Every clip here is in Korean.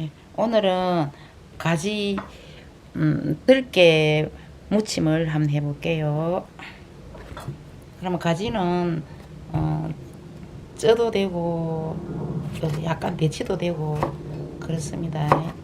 예, 오늘은 가지 음, 들깨 무침을 한번 해볼게요. 그러면 가지는 어, 쪄도 되고 또 약간 데치도 되고 그렇습니다.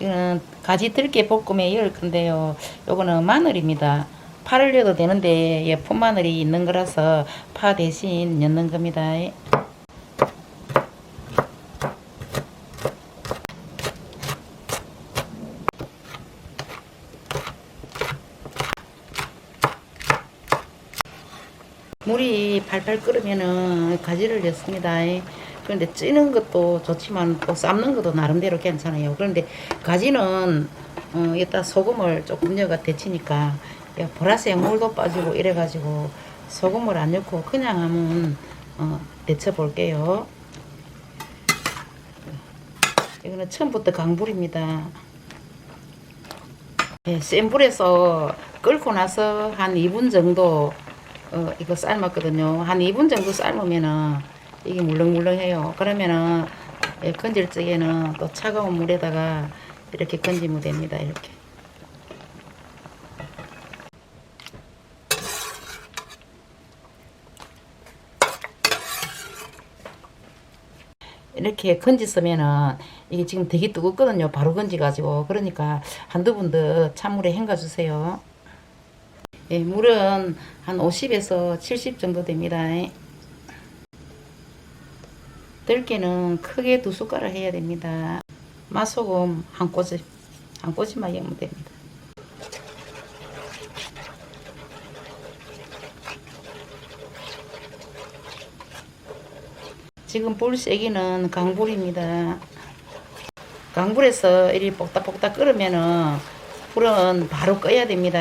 이거는 가지 들깨 볶음에 열 건데요. 요거는 마늘입니다. 파를 넣어도 되는데 예, 풋마늘이 있는 거라서 파 대신 넣는 겁니다. 물이 팔팔 끓으면은 가지를 넣습니다. 그런데 찌는 것도 좋지만 또 삶는 것도 나름대로 괜찮아요. 그런데 가지는 어, 이따 소금을 조금 넣어가 데치니까 야, 보라색 물도 빠지고 이래가지고 소금을 안 넣고 그냥 하면 어, 데쳐 볼게요. 이거는 처음부터 강불입니다. 예, 센 불에서 끓고 나서 한 2분 정도 어, 이거 삶았거든요. 한 2분 정도 삶으면은 이게 물렁물렁해요. 그러면은 예, 건질 적에는 또 차가운 물에다가 이렇게 건지면 됩니다. 이렇게. 이렇게 건졌으면은 이게 지금 되게 뜨겁거든요. 바로 건져가지고 그러니까 한두 번더 찬물에 헹궈 주세요. 예, 물은 한 50에서 70 정도 됩니다. 들깨는 크게 두 숟가락 해야 됩니다. 맛소금 한 꼬집, 한 꼬집만 넣으면 됩니다. 지금 불 세기는 강불입니다. 강불에서 이리 볶닥볶닥 끓으면은 불은 바로 꺼야 됩니다.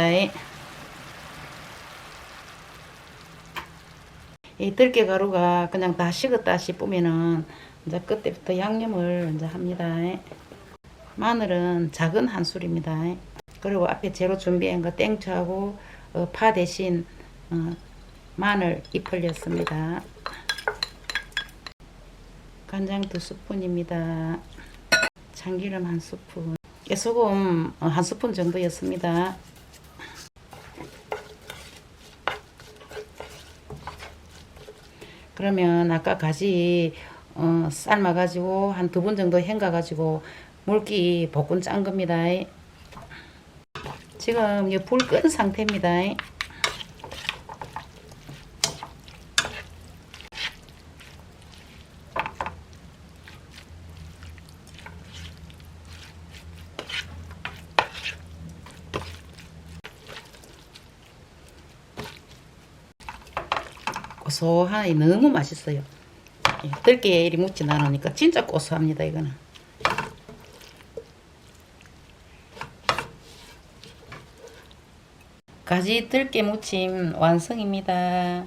이 들깨 가루가 그냥 다 식었다 싶으면은 이제 그때부터 양념을 이제 합니다. 마늘은 작은 한 술입니다. 그리고 앞에 재료 준비한 거 땡초하고 어, 파 대신 어, 마늘 잎을 넣습니다. 간장 두 스푼입니다. 참기름 한 스푼. 깨소금 어, 한 스푼 정도였습니다. 그러면 아까 가지 어, 삶아가지고 한두분 정도 헹가가지고 물기 볶은 짠 겁니다. 지금 불끈 상태입니다. 고소하니 너무 맛있어요. 예, 들깨 이리 묻진 않으니까 진짜 고소합니다 이거는. 가지 들깨 무침 완성입니다.